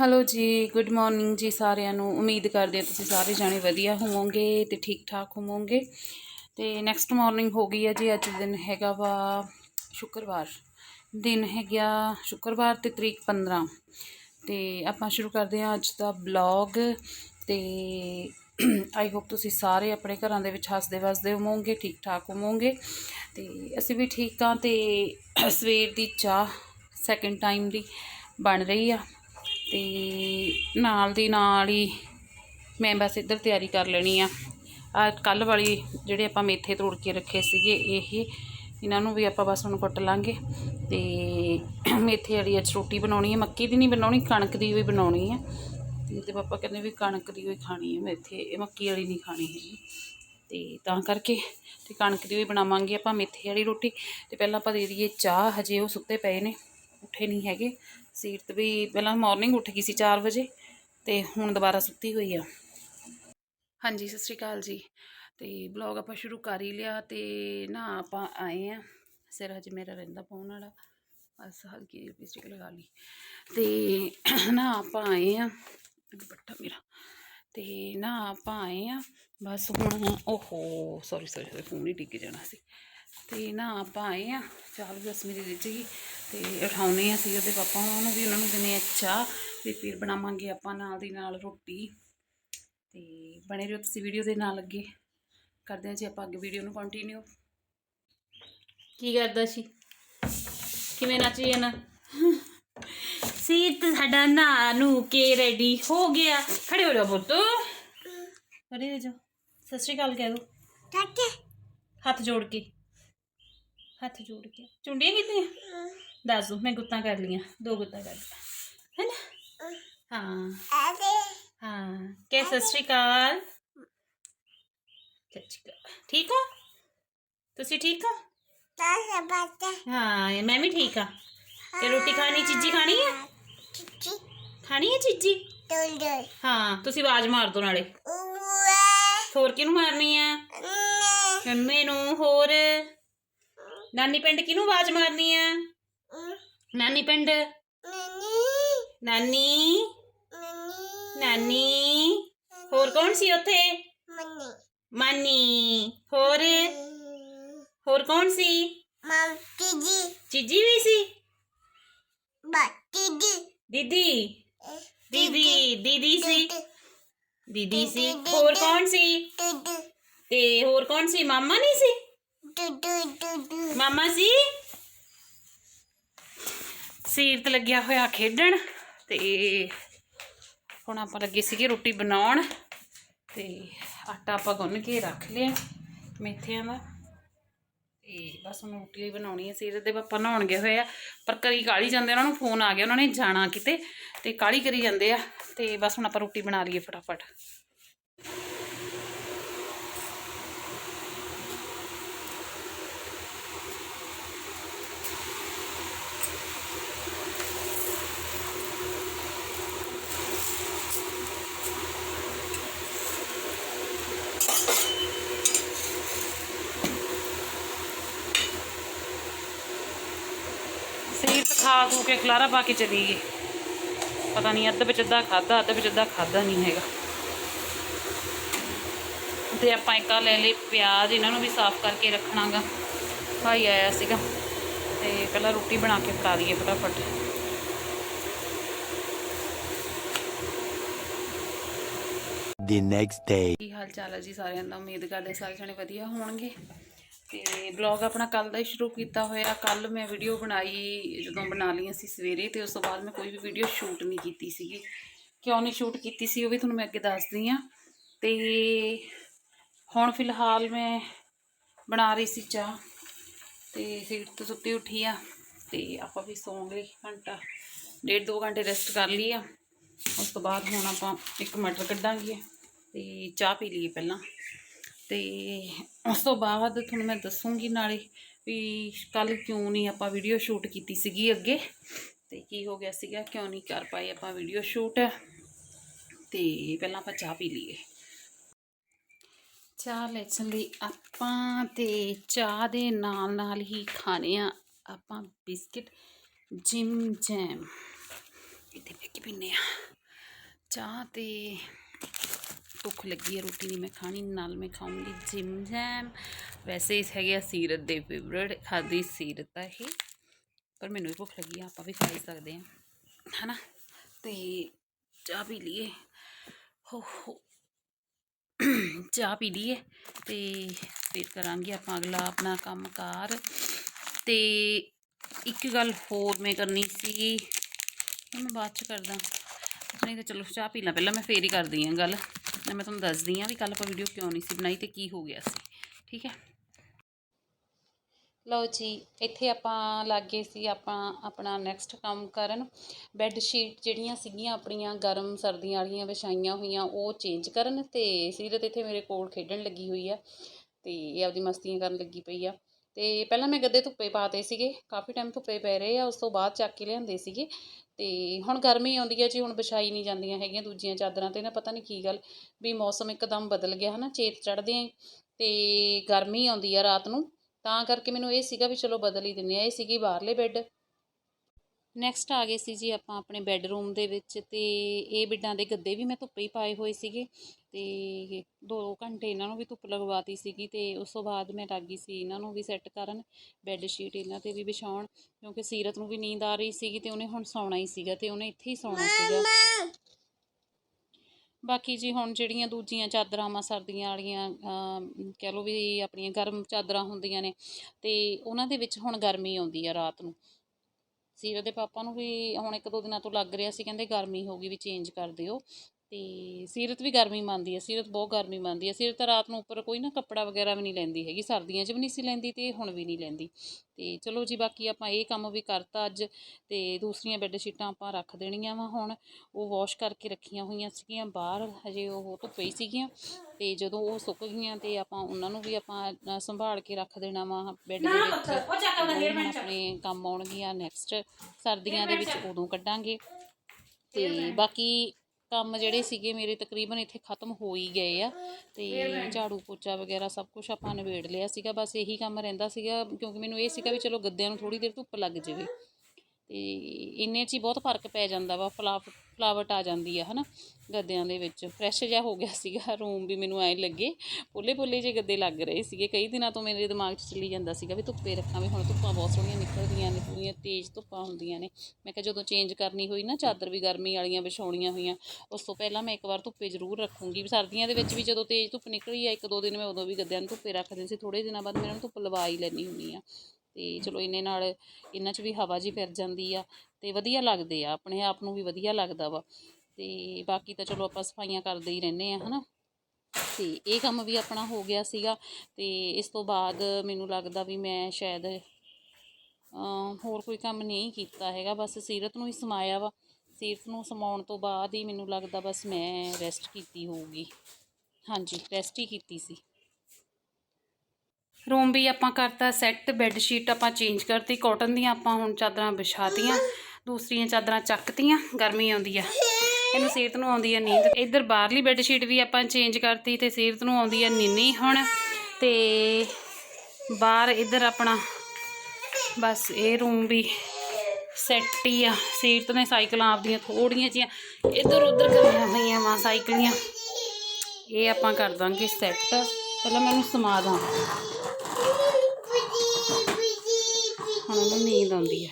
Hello ਜੀ, good morning ਜੀ ਸਾਰਿਆਂ ਨੂੰ। ਉਮੀਦ ਕਰਦੇ ਹਾਂ ਤੁਸੀਂ ਸਾਰੇ ਜਾਣੇ ਵਧੀਆ ਹੋਵੋਗੇ ਤੇ ਠੀਕ ਠਾਕ ਹੋਵੋਗੇ। ਤੇ ਨੈਕਸਟ ਮਾਰਨਿੰਗ ਹੋ ਗਈ ਹੈ ਜੀ, ਅੱਜ ਦਿਨ ਹੈਗਾ ਵਾ ਸ਼ੁੱਕਰਵਾਰ। ਦਿਨ ਹੈਗਾ ਸ਼ੁੱਕਰਵਾਰ ਤੇ ਤਰੀਕ 15 ਤੇ ਆਪਾਂ ਸ਼ੁਰੂ ਕਰਦੇ ਹਾਂ ਅੱਜ ਦਾ ਬਲੌਗ ਤੇ ਆਈ ਹੋਪ ਤੁਸੀਂ ਸਾਰੇ ਆਪਣੇ ਘਰਾਂ ਦੇ ਵਿੱਚ ਹੱਸਦੇ ਵਸਦੇ ਹੋਵੋਗੇ ਠੀਕ ਠਾਕ ਹੋਵੋਗੇ। ਤੇ ਅਸੀਂ ਵੀ ਠੀਕ ਹਾਂ ਤੇ ਸਵੇਰ ਦੀ ਚਾਹ ਸੈਕਿੰਡ ਟਾਈਮ ਦੀ ਬਣ ਰਹੀ ਆ। ਤੇ ਨਾਲ ਦੀ ਨਾਲ ਹੀ ਮੈਂ ਬਸ ਇੱਧਰ ਤਿਆਰੀ ਕਰ ਲੈਣੀ ਆ। ਆ ਕੱਲ ਵਾਲੀ ਜਿਹੜੇ ਆਪਾਂ ਮੇਥੇ ਤੋੜ ਕੇ ਰੱਖੇ ਸੀਗੇ, ਇਹ ਇਹਨਾਂ ਨੂੰ ਵੀ ਆਪਾਂ ਬਸ ਹੁਣ ਕੁੱਟ ਲਾਂਗੇ। ਤੇ ਮੇਥੇ ਵਾਲੀ ਅੱਜ ਰੋਟੀ ਬਣਾਉਣੀ ਹੈ ਮੱਕੀ ਦੀ ਨਹੀਂ ਬਣਾਉਣੀ, ਕਣਕ ਦੀ ਵੀ ਬਣਾਉਣੀ ਹੈ ਤੇ ਇਹਦੇ ਪਾਪਾ ਕਹਿੰਦੇ ਵੀ ਕਣਕ ਦੀ ਵੀ ਖਾਣੀ ਹੈ ਮੇਥੇ, ਇਹ ਮੱਕੀ ਵਾਲੀ ਨਹੀਂ ਖਾਣੀ ਹੈਗੀ। ਤੇ ਤਾਂ ਕਰਕੇ ਤੇ ਕਣਕ ਦੀ ਵੀ ਬਣਾਵਾਂਗੇ ਆਪਾਂ ਮੇਥੇ ਵਾਲੀ ਰੋਟੀ। ਤੇ ਪਹਿਲਾਂ ਆਪਾਂ ਦੇ ਦਈਏ ਚਾਹ, ਹਜੇ ਉਹ ਸੁੱਤੇ ਪਏ ਨੇ, ਉੱਠੇ ਨਹੀਂ ਹੈਗੇ। ਸੀਰਤ ਵੀ ਪਹਿਲਾਂ ਮਾਰਨਿੰਗ ਉੱਠ ਗਈ ਸੀ 4 ਵਜੇ ਤੇ ਹੁਣ ਦੁਬਾਰਾ ਸੁੱਤੀ ਹੋਈ ਆ। ਹਾਂਜੀ, ਸਤਿ ਸ਼੍ਰੀ ਅਕਾਲ ਜੀ। ਤੇ ਬਲੌਗ ਆਪਾਂ ਸ਼ੁਰੂ ਕਰ ਹੀ ਲਿਆ ਤੇ ਨਾ ਆਪਾਂ ਆਏ ਆ। ਸਿਰ ਹਜੇ ਮੇਰਾ ਰਹਿੰਦਾ ਪਾਉਣ ਵਾਲਾ। ਬਸ ਹਲਕੀ ਲਿਪਸਟਿਕ ਲਗਾ ਲਈ। ਤੇ ਨਾ ਆਪਾਂ ਆਏ ਆ, ਦੁਪੱਟਾ ਮੇਰਾ। ਤੇ ਨਾ ਆਪਾਂ ਆਏ ਆ, ਬਸ ਹੁਣ ਓਹੋ ਸੌਰੀ ਸੌਰੀ ਫੋਨ ਹੀ ਡਿੱਗ ਜਾਣਾ ਸੀ। ਤੇ ਨਾ ਆਪਾਂ ਆਏ ਆ, ਚਾਹ ਵੀ ਬਸ ਮੇਰੀ ਰਿੱਝ ਗਈ। ਤੇ ਉਠਾਉਨੇ ਆ ਸੀ ਉਹਦੇ ਪਾਪਾ ਨੂੰ ਵੀ ਉਹਨਾਂ ਨੂੰ ਦਿਨੇ ਆ ਚਾਹ ਤੇ ਫਿਰ ਬਣਾਵਾਂਗੇ ਆਪਾਂ ਨਾਲ ਦੀ ਨਾਲ ਰੋਟੀ। ਤੇ ਬਣੇ ਰਹੋ ਤੁਸੀਂ ਵੀਡੀਓ ਦੇ ਨਾਲ ਅੱਗੇ। ਕਰਦੇ ਹਾਂ ਜੀ ਆਪਾਂ ਅੱਗੇ ਵੀਡੀਓ ਨੂੰ ਕੰਟੀਨਿਊ ਕੀ ਕਰਦਾ ਸੀ? ਕਿਵੇਂ ਨੱਚੀ ਨਾ? ਸੀਤ ਸਾਡਾ ਨਾ ਨੂੰ ਕੇ ਰੈਡੀ ਹੋ ਗਿਆ। ਖੜੇ ਹੋ ਜਾ ਪੁੱਤ। ਖੜੇ ਹੋ ਜਾ ਸਤਿ ਸ਼੍ਰੀ ਅਕਾਲ ਕਹਿ ਦੋ। ਹੱਥ ਜੋੜ ਕੇ। ਹੱਥ ਜੋੜ ਕੇ। ਚੁੰਡੀਆਂ ਕਿਤਨੀਆਂ ਦੱਸ ਦੋ ਮੈਂ ਗੁੱਤਾਂ ਕਰ ਲੀਆਂ ਦੋ ਗੁੱਤਾਂ ਕਰ ਲੀਆਂ ਹੈਨਾ? ਹਾਂ। ਹਾਂ ਕਿ ਸਤਿ ਸ਼੍ਰੀ ਅਕਾਲ? ਠੀਕ ਹੋ? ਤੁਸੀਂ ਠੀਕ ਹੋ? ਹਾਂ ਮੈਂ ਵੀ ਠੀਕ ਆ ਤੇ ਰੋਟੀ ਖਾਣੀ ਚੀਜੀ ਖਾਣੀ ਹੈ ਖਾਣੀ ਹੈ ਚੀਜੀ? ਹਾਂ ਤੁਸੀਂ ਆਵਾਜ਼ ਮਾਰ ਦੋ ਨਾਲੇ। ਹੋਰ ਕਿਹਨੂੰ ਮਾਰਨੀ ਆ? ਮੰਮੇ ਨੂੰ ਹੋਰ। ਨਾਨੀ ਪਿੰਡ ਕਿਹਨੂੰ ਆਵਾਜ਼ ਮਾਰਨੀ ਆ? ਨਾਨੀ ਪਿੰਡ? ਨਾਨੀ? ਨਾਨੀ? ਹੋਰ ਕੌਣ ਸੀ ਉੱਥੇ? ਮਾਨੀ। ਹੋਰ? ਹੋਰ ਕੌਣ ਸੀ? ਚੀਜੀ ਵੀ ਸੀ? ਦੀਦੀ? ਦੀਦੀ ਦੀਦੀ ਸੀ? ਦੀਦੀ ਸੀ। ਹੋਰ ਕੌਣ ਸੀ? ਤੇ ਹੋਰ ਕੌਣ ਸੀ? ਮਾਮਾ ਨਹੀਂ ਸੀ? ਮਾਮਾ ਸੀ? ਸੀਰਤ ਲੱਗਿਆ ਹੋਇਆ ਖੇਡਣ ਤੇ ਹੁਣ ਆਪਾਂ ਲੱਗੇ ਸੀਗੇ ਰੋਟੀ ਬਣਾਉਣ ਤੇ ਆਟਾ ਆਪਾਂ ਗੁੰਨ ਕੇ ਰੱਖ ਲਿਆ ਮੇਥਿਆਂ ਦਾ। ਤੇ ਬਸ ਹੁਣ ਰੋਟੀ ਹੀ ਬਣਾਉਣੀ ਹੈ। ਸੀਰਤ ਦੇ ਪਾਪਾ ਨਹਾਉਣ ਗਏ ਹੋਏ ਆ, ਪਰ ਕਰੀ ਕਾਲੀ ਜਾਂਦੇ ਉਹਨਾਂ ਨੂੰ ਫੋਨ ਆ ਗਿਆ, ਉਹਨਾਂ ਨੇ ਜਾਣਾ ਕਿਤੇ ਤੇ ਕਾਲੀ ਕਰੀ ਜਾਂਦੇ ਆ। ਤੇ ਬਸ ਹੁਣ ਆਪਾਂ ਰੋਟੀ ਬਣਾ ਲਈਏ ਫਟਾਫਟ। ਸੀਰਤ ਖਾ ਖੂ ਕੇ ਖਲਾਰਾ ਪਾ ਕੇ ਚਲੀ ਗਈ। ਪਤਾ ਨਹੀਂ ਅੱਧ ਵਿੱਚ ਅੱਧਾ ਖਾਦਾ ਅੱਧ ਵਿੱਚ ਅੱਧਾ ਖਾਦਾ ਨਹੀਂ ਹੈਗਾ। ਤੇ ਆਪਾਂ ਇੱਕ ਆਹ ਲੈ ਲਈ ਪਿਆਜ਼ ਇਹਨਾਂ ਨੂੰ ਵੀ ਸਾਫ਼ ਕਰਕੇ ਰੱਖਣਾਗਾ। ਭਾਈ ਆਇਆ ਸੀਗਾ ਤੇ ਪਹਿਲਾਂ ਰੋਟੀ ਬਣਾ ਕੇ ਫੜਾ ਦਈਏ ਫਟਾਫਟ। The next day. ਕੀ ਹਾਲ ਚਾਲ ਹੈ ਜੀ ਸਾਰਿਆਂ ਦਾ? ਉਮੀਦ ਕਰਦੇ ਸਾਰੇ ਜਣੇ ਵਧੀਆ ਹੋਣਗੇ। ਤੇ ਬਲੌਗ ਆਪਣਾ ਕੱਲ ਦਾ ਹੀ ਸ਼ੁਰੂ ਕੀਤਾ ਹੋਇਆ। ਕੱਲ ਮੈਂ ਵੀਡੀਓ ਬਣਾਈ, ਜਦੋਂ ਬਣਾ ਲਈ ਸੀ ਸਵੇਰੇ ਤੇ ਉਸ ਤੋਂ ਬਾਅਦ ਮੈਂ ਕੋਈ ਵੀ ਵੀਡੀਓ ਸ਼ੂਟ ਨਹੀਂ ਕੀਤੀ ਸੀਗੀ। ਕਿਉਂ ਨਹੀਂ ਸ਼ੂਟ ਕੀਤੀ ਸੀ ਉਹ ਵੀ ਤੁਹਾਨੂੰ ਮੈਂ ਅੱਗੇ ਦੱਸਦੀ ਆ ਤੇ ਹੁਣ ਫਿਲਹਾਲ ਮੈਂ ਬਣਾ ਰਹੀ ਸੀ ਚਾਹ ਤੇ ਸੀਟ ਤੋਂ ਸੁੱਤੀ ਉੱਠੀ ਆ ਤੇ ਆਪਾਂ ਵੀ ਸੌਂਗੇ ਘੰਟਾ, ਡੇਢ ਦੋ ਘੰਟੇ ਰੈਸਟ ਕਰ ਲਈ ਆ। ਉਸ ਤੋਂ ਬਾਅਦ ਹੁਣ ਆਪਾਂ ਇੱਕ ਮਟਰ ਕੱਢਾਂਗੇ ਤੇ ਚਾਹ ਪੀ ਲਈਏ ਪਹਿਲਾਂ। ਤੇ ਉਸ ਤੋਂ ਬਾਅਦ ਤੁਹਾਨੂੰ ਮੈਂ ਦੱਸੂਗੀ ਨਾਲੇ ਵੀ ਕੱਲ ਕਿਉਂ ਨਹੀਂ ਆਪਾਂ ਵੀਡੀਓ ਸ਼ੂਟ ਕੀਤੀ ਸੀਗੀ ਅੱਗੇ। ਤੇ ਕੀ ਹੋ ਗਿਆ ਸੀਗਾ, ਕਿਉਂ ਨਹੀਂ ਕਰ ਪਾਏ ਆਪਾਂ ਵੀਡੀਓ ਸ਼ੂਟ ਤੇ ਪਹਿਲਾਂ ਆਪਾਂ ਚਾਹ ਪੀ ਲਈਏ। ਚਾਹ ਲੈ ਲਈ ਆਪਾਂ ਤੇ ਚਾਹ ਦੇ ਨਾਲ ਨਾਲ ਹੀ ਖਾਣੇ ਆ ਆਪਾਂ ਬਿਸਕਿਟ, ਜਿਮ ਜੈਮ। ਇੱਥੇ ਬਹਿ ਕੇ ਪੀਨੇ ਆ। ਚਾਹ ਤੇ ਭੁੱਖ ਲੱਗੀ ਹੈ, ਰੋਟੀ ਨਹੀਂ ਮੈਂ ਖਾਣੀ, ਨਾਲ ਮੈਂ ਖਾਊਂਗੀ ਜਿਮ ਜੈਮ ਵੈਸੇ ਇਸ ਹੈਗੇ ਆ ਸੀਰਤ ਦੇ ਫੇਵਰਟ ਖਾਦੀ ਸੀਰਤ ਆ ਇਹ, ਪਰ ਮੈਨੂੰ ਵੀ ਭੁੱਖ ਲੱਗੀ ਆ, ਆਪਾਂ ਵੀ ਖਾ ਹੀ ਸਕਦੇ ਆ ਹਨਾ? ਤੇ ਚਾਹ ਪੀ ਲਈਏ। ਹੋ ਹੋ। ਚਾਹ ਪੀ ਲਈਏ ਤੇ ਫਿਰ ਕਰਾਂਗੇ ਆਪਾਂ ਅਗਲਾ ਆਪਣਾ ਕੰਮਕਾਰ। ਤੇ ਇੱਕ ਗੱਲ ਹੋਰ ਮੈਂ ਕਰਨੀ ਸੀ ਉਹ ਮੈਂ ਬਾਅਦ ਚ ਕਰਦਾ। ਨਹੀਂ ਤਾਂ ਚਲੋ ਚਾਹ ਪੀ ਲਾਂ, ਪਹਿਲਾਂ ਮੈਂ ਫੇਰ ਹੀ ਕਰਦੀ ਹਾਂ ਗੱਲ। ਨਾ ਮੈਂ ਤੁਹਾਨੂੰ ਦੱਸਦੀ ਹਾਂ ਵੀ ਕੱਲ ਆਪਾਂ ਵੀਡੀਓ ਕਿਉਂ ਨਹੀਂ ਸੀ ਬਣਾਈ ਤੇ ਕੀ ਹੋ ਗਿਆ ਸੀ, ਠੀਕ ਹੈ? ਲਓ ਜੀ, ਇੱਥੇ ਆਪਾਂ ਲੱਗੇ ਸੀ ਆਪਾਂ ਆਪਣਾ ਨੈਕਸਟ ਕੰਮ ਕਰਨ। ਬੈੱਡ ਸ਼ੀਟ ਜਿਹੜੀਆਂ ਸੀਗੀਆਂ ਆਪਣੀਆਂ ਗਰਮ ਸਰਦੀਆਂ ਵਾਲੀਆਂ ਵਿਛਾਈਆਂ ਹੋਈਆਂ, ਉਹ ਚੇਂਜ ਕਰਨ ਤੇ ਸੀਰਤ ਇੱਥੇ ਮੇਰੇ ਕੋਲ ਖੇਡਣ ਲੱਗੀ ਹੋਈ ਆ ਤੇ ਇਹ ਆਪਦੀ ਮਸਤੀਆਂ ਕਰਨ ਲੱਗੀ ਪਈ ਆ। ਤੇ ਪਹਿਲਾਂ ਮੈਂ ਗੱਦੇ ਧੁੱਪੇ ਪਾਤੇ ਸੀਗੇ, ਕਾਫੀ ਟਾਈਮ ਧੁੱਪੇ ਪੈ ਰਹੇ ਆ, ਉਸ ਤੋਂ ਬਾਅਦ ਚੱਕ ਕੇ ਲਿਆਂਦੇ ਸੀਗੇ। ਅਤੇ ਹੁਣ ਗਰਮੀ ਆਉਂਦੀ ਹੈ ਜੀ ਹੁਣ ਵਿਛਾਈ ਨਹੀਂ ਜਾਂਦੀਆਂ ਹੈਗੀਆਂ ਦੂਜੀਆਂ ਚਾਦਰਾਂ ਤੇ ਨਾ, ਪਤਾ ਨਹੀਂ ਕੀ ਗੱਲ, ਵੀ ਮੌਸਮ ਇੱਕਦਮ ਬਦਲ ਗਿਆ ਹੈ ਨਾ ਚੇਤ ਚੜ੍ਹਦੇ ਆਂ ਅਤੇ ਗਰਮੀ ਆਉਂਦੀ ਆ ਰਾਤ ਨੂੰ, ਤਾਂ ਕਰਕੇ ਮੈਨੂੰ ਇਹ ਸੀਗਾ ਵੀ ਚਲੋ ਬਦਲ ਹੀ ਦਿੰਦੇ ਹਾਂ ਇਹ ਸੀਗੀ ਬਾਹਰਲੇ ਬੈੱਡ। ਨੈਕਸਟ ਆ ਗਏ ਸੀ ਜੀ ਆਪਾਂ ਆਪਣੇ ਬੈੱਡਰੂਮ ਦੇ ਵਿੱਚ ਅਤੇ ਇਹ ਬਿੱਡਾਂ ਦੇ ਗੱਦੇ ਵੀ ਮੈਂ ਧੁੱਪੇ ਹੀ ਪਾਏ ਹੋਏ ਸੀਗੇ। ਤੇ 2 ਘੰਟੇ ਇਹਨਾਂ ਨੂੰ ਵੀ ਧੁੱਪ ਲਗਵਾਤੀ ਸੀਗੀ ਤੇ ਉਸ ਤੋਂ ਬਾਅਦ ਮੈਂ ਲੱਗ ਗਈ ਸੀ ਇਹਨਾਂ ਨੂੰ ਵੀ ਸੈੱਟ ਕਰਨ ਬੈੱਡ ਸ਼ੀਟ ਇਹਨਾਂ ਤੇ ਵੀ ਵਿਛਾਉਣ ਕਿਉਂਕਿ ਸੀਰਤ ਨੂੰ ਵੀ ਨੀਂਦ ਆ ਰਹੀ ਸੀਗੀ ਤੇ ਉਹਨੇ ਹੁਣ ਸੌਣਾ ਹੀ ਸੀਗਾ ਤੇ ਉਹਨੇ ਇੱਥੇ ਹੀ ਸੌਣਾ ਸੀਗਾ। ਬਾਕੀ ਜੀ ਹੁਣ ਜਿਹੜੀਆਂ ਦੂਜੀਆਂ ਚਾਦਰਾਂ ਮਾ ਸਰਦੀਆਂ ਵਾਲੀਆਂ ਕਹਿ ਲਓ ਵੀ ਆਪਣੀਆਂ ਗਰਮ ਚਾਦਰਾਂ ਹੁੰਦੀਆਂ ਨੇ ਤੇ ਉਹਨਾਂ ਦੇ ਵਿੱਚ ਹੁਣ ਗਰਮੀ ਆਉਂਦੀ ਆ ਰਾਤ ਨੂੰ। ਸੀਰਤ ਦੇ ਪਾਪਾ ਨੂੰ ਵੀ ਹੁਣ ਇੱਕ ਦੋ ਦਿਨਾਂ ਤੋਂ ਲੱਗ ਰਿਹਾ ਸੀ ਕਹਿੰਦੇ ਗਰਮੀ ਹੋ ਗਈ ਵੀ ਚੇਂਜ ਕਰ ਦਿਓ। ਤੇ ਸੀਰਤ ਵੀ ਗਰਮੀ ਮੰਨਦੀ ਹੈ ਸੀਰਤ ਬਹੁਤ ਗਰਮੀ ਮੰਨਦੀ ਹੈ। ਸੀਰਤ ਰਾਤ ਨੂੰ ਉੱਪਰ ਕੋਈ ਨਾ ਕੱਪੜਾ ਵਗੈਰਾ ਵੀ ਨਹੀਂ ਲੈਂਦੀ ਹੈਗੀ ਸਰਦੀਆਂ 'ਚ ਵੀ ਨਹੀਂ ਸੀ ਲੈਂਦੀ ਤੇ ਹੁਣ ਵੀ ਨਹੀਂ ਲੈਂਦੀ। ਤੇ ਚਲੋ ਜੀ ਬਾਕੀ ਆਪਾਂ ਇਹ ਕੰਮ ਵੀ ਕਰਤਾ ਅੱਜ ਤੇ ਦੂਸਰੀਆਂ ਬੈੱਡ ਸ਼ੀਟਾਂ ਆਪਾਂ ਰੱਖ ਦੇਣੀਆਂ ਵਾ ਹੁਣ। ਉਹ ਵਾਸ਼ ਕਰਕੇ ਰੱਖੀਆਂ ਹੋਈਆਂ ਸੀਗੀਆਂ ਬਾਹਰ ਹਜੇ ਉਹ ਧੁੱਪੇ ਹੀ ਸੀਗੀਆਂ ਤੇ ਜਦੋਂ ਉਹ ਸੁੱਕ ਗਈਆਂ ਤੇ ਆਪਾਂ ਉਹਨਾਂ ਨੂੰ ਵੀ ਆਪਾਂ ਸੰਭਾਲ ਕੇ ਰੱਖ ਦੇਣਾ ਵਾ ਬੈੱਡ ਦੇ ਵਿੱਚ। ਆਪਣੇ ਕੰਮ ਆਉਣਗੀਆਂ ਨੈਕਸਟ ਸਰਦੀਆਂ ਦੇ ਵਿੱਚ ਉਦੋਂ ਕੱਢਾਂਗੇ। ਤੇ ਬਾਕੀ ਕੰਮ ਜਿਹੜੇ ਸੀਗੇ ਮੇਰੇ ਤਕਰੀਬਨ ਇੱਥੇ ਖਤਮ ਹੋ ਹੀ ਗਏ ਆ ਤੇ ਝਾੜੂ ਪੋਚਾ ਵਗੈਰਾ ਸਭ ਕੁਝ ਆਪਾਂ ਨਿਬੇੜ ਲਿਆ ਸੀਗਾ ਬਸ ਇਹੀ ਕੰਮ ਰਹਿੰਦਾ ਸੀਗਾ ਕਿਉਂਕਿ ਮੈਨੂੰ ਇਹ ਸੀਗਾ ਵੀ ਚਲੋ ਗੱਦਿਆਂ ਨੂੰ ਥੋੜੀ ਦੇਰ ਧੁੱਪ ਲੱਗ ਜਾਵੇ। ਅਤੇ ਇੰਨੇ 'ਚ ਹੀ ਬਹੁਤ ਫ਼ਰਕ ਪੈ ਜਾਂਦਾ ਵਾ ਫਲਾਵ ਫਲਾਵਟ ਆ ਜਾਂਦੀ ਆ ਹੈ ਨਾ ਗੱਦਿਆਂ ਦੇ ਵਿੱਚ। ਫਰੈਸ਼ ਜਿਹਾ ਹੋ ਗਿਆ ਸੀਗਾ ਰੂਮ ਵੀ ਮੈਨੂੰ ਐਂ ਲੱਗੇ। ਪੋਲੇ ਪੋਲੇ ਜਿਹੇ ਗੱਦੇ ਲੱਗ ਰਹੇ ਸੀਗੇ। ਕਈ ਦਿਨਾਂ ਤੋਂ ਮੇਰੇ ਦਿਮਾਗ 'ਚ ਚੱਲੀ ਜਾਂਦਾ ਸੀਗਾ ਵੀ ਧੁੱਪੇ ਰੱਖਾਂ ਵੀ ਹੁਣ ਧੁੱਪਾਂ ਬਹੁਤ ਸੋਹਣੀਆਂ ਨਿਕਲਦੀਆਂ ਨੇ, ਪੂਰੀਆਂ ਤੇਜ਼ ਧੁੱਪਾਂ ਹੁੰਦੀਆਂ ਨੇ। ਮੈਂ ਕਿਹਾ ਜਦੋਂ ਚੇਂਜ ਕਰਨੀ ਹੋਈ ਨਾ, ਚਾਦਰ ਵੀ ਗਰਮੀ ਵਾਲੀਆਂ ਵਿਛਾਉਣੀਆਂ ਹੋਈਆਂ, ਉਸ ਤੋਂ ਪਹਿਲਾਂ ਮੈਂ ਇੱਕ ਵਾਰ ਧੁੱਪੇ ਜ਼ਰੂਰ ਰੱਖੂੰਗੀ। ਸਰਦੀਆਂ ਦੇ ਵਿੱਚ ਵੀ ਜਦੋਂ ਤੇਜ਼ ਧੁੱਪ ਨਿਕਲੀ ਆ ਇੱਕ ਦੋ ਦਿਨ ਮੈਂ ਉਦੋਂ ਵੀ ਗੱਦਿਆਂ ਨੂੰ ਧੁੱਪੇ ਰੱਖ ਦਿੰਦੀ ਸੀ। ਥੋੜੇ ਦਿਨਾਂ ਬਾਅਦ ਮੈਂ ਇਹਨਾਂ ਨੂੰ ਧੁੱਪ ਲਵਾ ਹੀ ਲੈਣੀ ਹੁੰਦੀ ਆ। ਅਤੇ ਚਲੋ ਇਹਨੇ ਨਾਲ ਇਹਨਾਂ 'ਚ ਵੀ ਹਵਾ ਜੀ ਫਿਰ ਜਾਂਦੀ ਆ ਅਤੇ ਵਧੀਆ ਲੱਗਦੇ ਆ, ਆਪਣੇ ਆਪ ਨੂੰ ਵੀ ਵਧੀਆ ਲੱਗਦਾ ਵਾ। ਅਤੇ ਬਾਕੀ ਤਾਂ ਚਲੋ ਆਪਾਂ ਸਫਾਈਆਂ ਕਰਦੇ ਹੀ ਰਹਿੰਦੇ ਆ, ਹਨਾ। ਤੇ ਇਹ ਕੰਮ ਵੀ ਆਪਣਾ ਹੋ ਗਿਆ ਸੀਗਾ ਤੇ ਇਸ ਤੋਂ ਬਾਅਦ ਮੈਨੂੰ ਲੱਗਦਾ ਵੀ ਮੈਂ ਸ਼ਾਇਦ ਹੋਰ ਕੋਈ ਕੰਮ ਨਹੀਂ ਕੀਤਾ ਹੈਗਾ, ਬਸ ਸੀਰਤ ਨੂੰ ਹੀ ਸਮਾਇਆ ਵਾ। ਸੀਰਤ ਨੂੰ ਸਮਾਉਣ ਤੋਂ ਬਾਅਦ ਹੀ ਮੈਨੂੰ ਲੱਗਦਾ ਬਸ ਮੈਂ ਰੈਸਟ ਕੀਤੀ ਹੋਊਗੀ। ਹਾਂਜੀ ਰੈਸਟ ਹੀ ਕੀਤੀ ਸੀ। ਰੂਮ ਵੀ ਆਪਾਂ ਕਰਤਾ ਸੈੱਟ ਬੈੱਡ ਸ਼ੀਟ ਆਪਾਂ ਚੇਂਜ ਕਰਤੀ ਕਾਟਨ ਦੀਆਂ ਆਪਾਂ ਹੁਣ ਚਾਦਰਾਂ ਵਿਛਾਤੀਆਂ, ਦੂਸਰੀਆਂ ਚਾਦਰਾਂ ਚੱਕਤੀਆਂ, ਗਰਮੀ ਆਉਂਦੀ ਆ। ਇਹਨੂੰ ਸੀਰਤ ਨੂੰ ਆਉਂਦੀ ਆ ਨੀਂਦ। ਇੱਧਰ ਬਾਹਰਲੀ ਬੈੱਡ ਸ਼ੀਟ ਵੀ ਆਪਾਂ ਚੇਂਜ ਕਰਤੀ ਤੇ ਸੀਰਤ ਨੂੰ ਆਉਂਦੀ ਆ ਨਿੰਨੀ ਹੁਣ। ਤੇ ਬਾਹਰ ਇੱਧਰ ਆਪਣਾ, ਬਸ ਇਹ ਰੂਮ ਵੀ ਸੈੱਟ ਹੀ ਆ। ਸੀਰਤ ਨੇ ਸਾਈਕਲਾਂ ਆਪਦੀਆਂ ਥੋੜੀਆਂ ਜਿਹੀਆਂ, ਇੱਧਰ ਉੱਧਰ ਕਰੀਆਂ ਹੋਈਆਂ ਵਾ ਸਾਈਕਲੀਆਂ। ਇਹ ਆਪਾਂ ਕਰ ਦਾਂਗੇ ਸੈੱਟ ਪਹਿਲਾਂ ਮੈਨੂੰ ਸਮਾ ਦਾਂ। ਹੁਣ ਉਹਨੂੰ ਨੀਂਦ ਆਉਂਦੀ ਆ।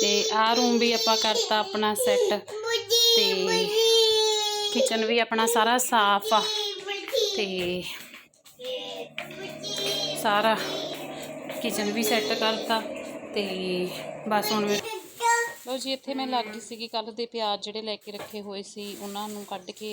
ਤੇ ਆਹ ਰੂਮ ਵੀ ਆਪਾਂ ਕਰਤਾ ਆਪਣਾ ਸੈੱਟ ਤੇ ਕਿਚਨ ਵੀ ਆਪਣਾ ਸਾਰਾ ਸਾਫ਼ ਆ। ਤੇ ਸਾਰਾ ਕਿਚਨ ਵੀ ਸੈੱਟ ਕਰਤਾ ਤੇ ਬਸ ਹੁਣ ਮੈਂ ਲਓ ਜੀ ਇੱਥੇ ਮੈਂ ਲੱਗ ਗਈ ਸੀਗੀ ਕੱਲ ਦੇ ਪਿਆਜ਼ ਜਿਹੜੇ ਲੈ ਕੇ ਰੱਖੇ ਹੋਏ ਸੀ ਉਹਨਾਂ ਨੂੰ ਕੱਢ ਕੇ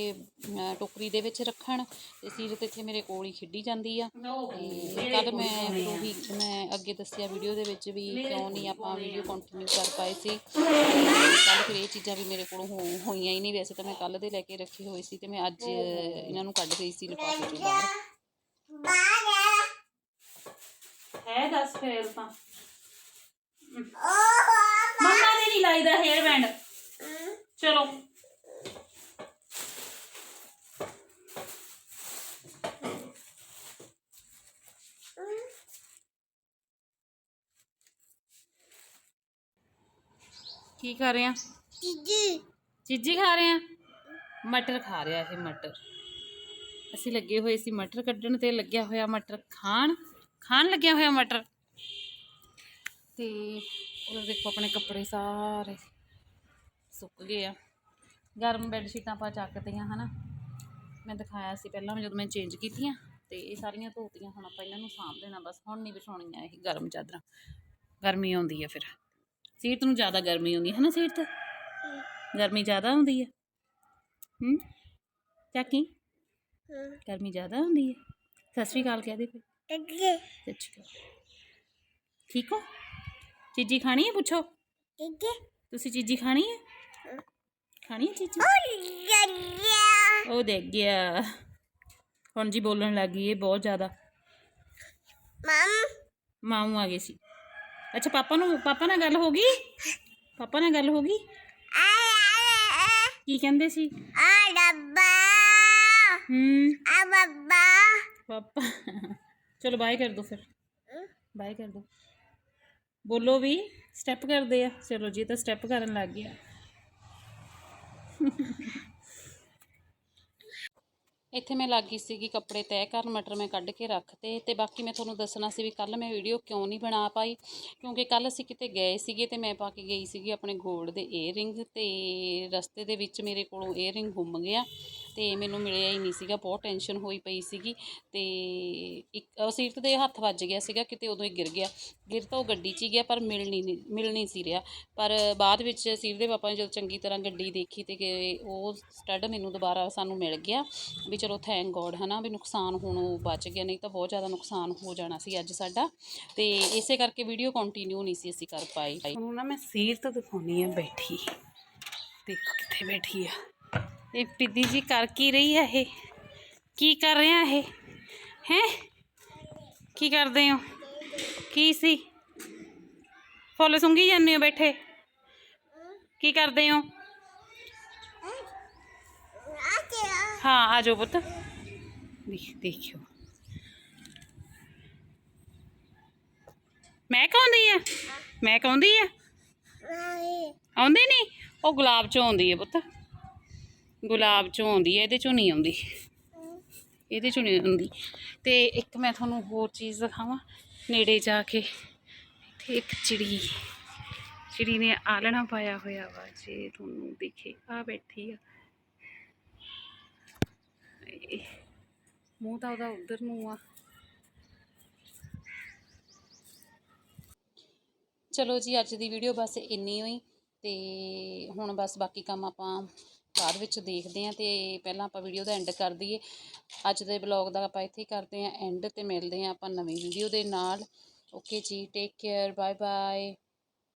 ਟੋਕਰੀ ਦੇ ਵਿੱਚ ਰੱਖਣ ਤੇ ਸੀਰਤ ਇੱਥੇ ਮੇਰੇ ਕੋਲ ਹੀ ਖੇਡੀ ਜਾਂਦੀ ਆ। ਤੇ ਕੱਲ ਮੈਂ ਉਹੀ ਮੈਂ ਅੱਗੇ ਦੱਸਿਆ ਵੀਡੀਓ ਦੇ ਵਿੱਚ ਵੀ ਕਿਉਂ ਨਹੀਂ ਆਪਾਂ ਵੀਡੀਓ ਕੰਟੀਨਿਊ ਕਰ ਪਾਏ ਸੀ। ਕੱਲ ਫਿਰ ਇਹ ਚੀਜ਼ਾਂ ਵੀ ਮੇਰੇ ਕੋਲ ਹੋਈਆਂ ਹੀ ਨਹੀਂ ਵੈਸੇ ਤਾਂ ਮੈਂ ਕੱਲ ਦੇ ਲੈ ਕੇ ਰੱਖੇ ਹੋਏ ਸੀ ਤੇ ਮੈਂ ਅੱਜ ਇਹਨਾਂ ਨੂੰ ਕੱਢ ਰਹੀ ਸੀ ਲਿਫਾਫੇ ਚੋਂ ਬਾਹਰ। ਹੈ ਦੱਸ ਫਿਰ ਤਾਂ। ਮੰਮਾ ਨੇ ਨਹੀਂ ਲਾਈਦਾ ਹੇਅਰ ਬੈਂਡ ਚਲੋ ਕੀ ਕਰ ਰਹੇ ਆ ਚੀਜੀ ਖਾ ਰਹੇ ਆ ਮਟਰ ਖਾ ਰਿਹਾ ਇਹ ਮਟਰ ਅਸੀਂ ਲੱਗੇ ਹੋਏ ਸੀ ਮਟਰ ਕੱਢਣ ਤੇ ਲੱਗਿਆ ਹੋਇਆ ਮਟਰ ਖਾਣ ਖਾਣ ਲੱਗਿਆ ਹੋਇਆ ਮਟਰ ਤੇ ਉਹ ਦੇਖੋ ਆਪਣੇ ਕੱਪੜੇ ਸਾਰੇ ਸੁੱਕ ਗਏ ਆ। ਗਰਮ ਬੈੱਡ ਸ਼ੀਟਾਂ ਆਪਾਂ ਚੱਕਤੀਆਂ ਹਨਾ। ਮੈਂ ਦਿਖਾਇਆ ਸੀ ਪਹਿਲਾਂ ਜਦੋਂ ਮੈਂ ਚੇਂਜ ਕੀਤੀਆਂ ਤੇ ਇਹ ਸਾਰੀਆਂ ਧੋਤੀਆਂ ਹੁਣ ਆਪਾਂ ਇਹਨਾਂ ਨੂੰ ਸਾਂਭ ਦੇਣਾ ਬਸ ਹੁਣ ਨਹੀਂ ਵਿਛਾਉਣੀਆਂ ਇਹ ਗਰਮ ਚਾਦਰਾਂ। ਗਰਮੀ ਆਉਂਦੀ ਆ ਫਿਰ। ਸੀਟ ਨੂੰ ਜ਼ਿਆਦਾ ਗਰਮੀ ਆਉਂਦੀ ਹੈ ਨਾ ਸੀਟ ਤੇ? ਗਰਮੀ ਜ਼ਿਆਦਾ ਹੁੰਦੀ ਹੈ ਹੂੰ? ਚਾਕੀ ਗਰਮੀ ਜ਼ਿਆਦਾ ਹੁੰਦੀ ਹੈ ਸਤਿ ਸ਼੍ਰੀ ਅਕਾਲ ਕਹਿ ਦੇ ਫਿਰ। ਸਤਿ ਸ਼੍ਰੀ ਅਕਾਲ। ਠੀਕ ਹੋ? ਚੀਜੀ ਖਾਣੀ ਹੈ ਪੁੱਛੋ ਤੁਸੀਂ ਚੀਜੀ ਖਾਣੀ ਹੈ ਖਾਣੀ ਹੈ ਚੀਜੀ ਉਹ ਦੇਖ ਗਿਆ ਹੁਣ ਜੀ ਬੋਲਣ ਲੱਗ ਗਈ ਇਹ ਬਹੁਤ ਜ਼ਿਆਦਾ ਮਾਮੂ ਆ ਗਏ ਸੀ ਅੱਛਾ ਪਾਪਾ ਨੂੰ ਪਾਪਾ ਨਾਲ ਗੱਲ ਹੋ ਗਈ ਪਾਪਾ ਨਾਲ ਗੱਲ ਹੋ ਗਈ ਕੀ ਕਹਿੰਦੇ ਸੀ ਹੂੰ ਪਾਪਾ ਚਲੋ ਬਾਏ ਕਰ ਦੋ ਫਿਰ ਬਾਏ ਕਰ ਦੋ ਬੋਲੋ ਵੀ ਸਟੈਪ ਕਰਦੇ ਆ। ਚਲੋ ਜੀ ਤਾਂ ਸਟੈਪ ਕਰਨ ਲੱਗ ਗਿਆ। ਇੱਥੇ ਮੈਂ ਲੱਗੀ ਸੀਗੀ ਕੱਪੜੇ ਤੈਅ ਕਰਨ, ਮਟਰ ਮੈਂ ਕੱਢ ਕੇ ਰੱਖਤੇ ਤੇ ਬਾਕੀ ਮੈਂ ਤੁਹਾਨੂੰ ਦੱਸਣਾ ਸੀ ਵੀ ਕੱਲ ਮੈਂ ਵੀਡੀਓ ਕਿਉਂ ਨਹੀਂ ਬਣਾ ਪਾਈ, ਕਿਉਂਕਿ ਕੱਲ ਅਸੀਂ ਕਿਤੇ ਗਏ ਸੀਗੇ ਤੇ ਮੈਂ ਪਾ ਕੇ ਗਈ ਸੀਗੀ ਆਪਣੇ 골ਡ ਦੇ ਏਅਰਿੰਗ ਤੇ ਰਸਤੇ ਦੇ ਵਿੱਚ ਮੇਰੇ ਕੋਲੋਂ ਏਅਰਿੰਗ ਗੁੰਮ ਗਿਆ। ਤੇ ਮੈਨੂੰ ਮਿਲਿਆ ਹੀ ਨਹੀਂ ਸੀਗਾ, ਬਹੁਤ ਟੈਨਸ਼ਨ ਹੋਈ ਪਈ ਸੀਗੀ ਤੇ ਇੱਕ, ਅਹ ਸੀਟ ਦੇ ਹੱਥ ਵੱਜ ਗਿਆ ਸੀਗਾ, ਕਿਤੇ ਉਦੋਂ ਹੀ ਗਿਰ ਗਿਆ। ਗਿਰ ਤਾਂ ਉਹ ਗੱਡੀ 'ਚ ਹੀ ਗਿਆ, ਪਰ ਮਿਲ ਨਹੀਂ ਨਹੀਂ- ਮਿਲ ਨਹੀਂ ਸੀ ਰਿਹਾ। ਪਰ ਬਾਅਦ ਵਿੱਚ ਸੀਰ ਦੇ ਪਾਪਾ ਨੇ ਜਦੋਂ ਚੰਗੀ ਤਰ੍ਹਾਂ ਗੱਡੀ ਦੇਖੀ ਤੇ ਕਿ ਉਹ ਸਟੱਡ ਮੈਨੂੰ ਦੁਬਾਰਾ ਸਾਨੂੰ ਮਿਲ ਗਿਆ ਵੀ ਚਲੋ ਥੈਂਕ ਗੋਡ ਹਨਾ, ਵੀ ਨੁਕਸਾਨ ਹੋਣੋਂ ਬਚ ਗਿਆ, ਨਹੀਂ ਤਾਂ ਬਹੁਤ ਜ਼ਿਆਦਾ ਨੁਕਸਾਨ ਹੋ ਜਾਣਾ ਸੀ ਅੱਜ ਸਾਡਾ। ਤੇ ਇਸੇ ਕਰਕੇ ਵੀਡੀਓ ਕੰਟੀਨਿਊ ਨਹੀਂ ਸੀ ਅਸੀਂ ਕਰ ਪਾਏ। ਹੁਣ ਨਾ ਮੈਂ ਸੀਟ ਤਾਂ ਦਿਖਾਉਣੀ ਆ ਬੈਠੀ। ਦੇਖੋ ਕਿੱਥੇ ਬੈਠੀ ਆ। ਇਹ ਪਿੱਦੀ ਜੀ ਕਰ ਕੀ ਰਹੀ ਆ ਇਹ ਕੀ ਕਰ ਰਿਹਾ ਇਹ ਹੈ ਕੀ ਕਰਦੇ ਹੋ ਕੀ ਸੀ ਫੁੱਲ ਸੁੰਗੀ ਜਾਂਦੇ ਹੋ ਬੈਠੇ ਕੀ ਕਰਦੇ ਹੋ ਹਾਂ ਆ ਜਾਓ ਪੁੱਤ ਦੇਖ ਦੇਖਿਓ ਮੈਂ ਆਉਂਦੀ ਆ ਮੈਂ ਆਉਂਦੀ ਆ ਆਉਂਦੀ ਨਹੀਂ ਉਹ ਗੁਲਾਬ ਚੋਂ ਆਉਂਦੀ ਹੈ ਪੁੱਤ ਗੁਲਾਬ ਚੋਂ ਆਉਂਦੀ ਹੈ, ਇਹਦੇ ਚੋਂ ਨਹੀਂ ਆਉਂਦੀ। ਇਹਦੇ ਚੋਂ ਨਹੀਂ ਆਉਂਦੀ। ਤੇ ਇੱਕ ਮੈਂ ਤੁਹਾਨੂੰ ਹੋਰ ਚੀਜ਼ ਦਿਖਾਵਾਂ, ਨੇੜੇ ਜਾ ਕੇ। ਇੱਥੇ ਇੱਕ ਚਿੜੀ ਚਿੜੀ ਨੇ ਆਲਣਾ ਪਾਇਆ ਹੋਇਆ ਵਾ, ਜੇ ਤੁਹਾਨੂੰ ਦਿਖੇ। ਆ ਬੈਠੀ ਆ। ਮੂੰਹ ਤਾਂ ਉਹਦਾ ਉਧਰ ਨੂੰ ਆ। ਚਲੋ ਜੀ, ਅੱਜ ਦੀ ਵੀਡੀਓ ਬਸ ਇੰਨੀ ਹੋਈ ਤੇ ਹੁਣ ਬਸ ਬਾਕੀ ਕੰਮ ਆਪਾਂ ਬਾਅਦ ਵਿੱਚ ਦੇਖਦੇ ਹਾਂ ਤੇ ਪਹਿਲਾਂ ਆਪਾਂ ਵੀਡੀਓ ਦਾ ਐਂਡ ਕਰ ਦਈਏ। ਅੱਜ ਦੇ ਬਲੌਗ ਦਾ ਆਪਾਂ ਇੱਥੇ ਕਰਦੇ ਹਾਂ ਐਂਡ ਤੇ ਮਿਲਦੇ ਹਾਂ ਆਪਾਂ ਨਵੀਂ ਵੀਡੀਓ ਦੇ ਨਾਲ। ਓਕੇ ਜੀ ਟੇਕ ਕੇਅਰ ਬਾਏ ਬਾਏ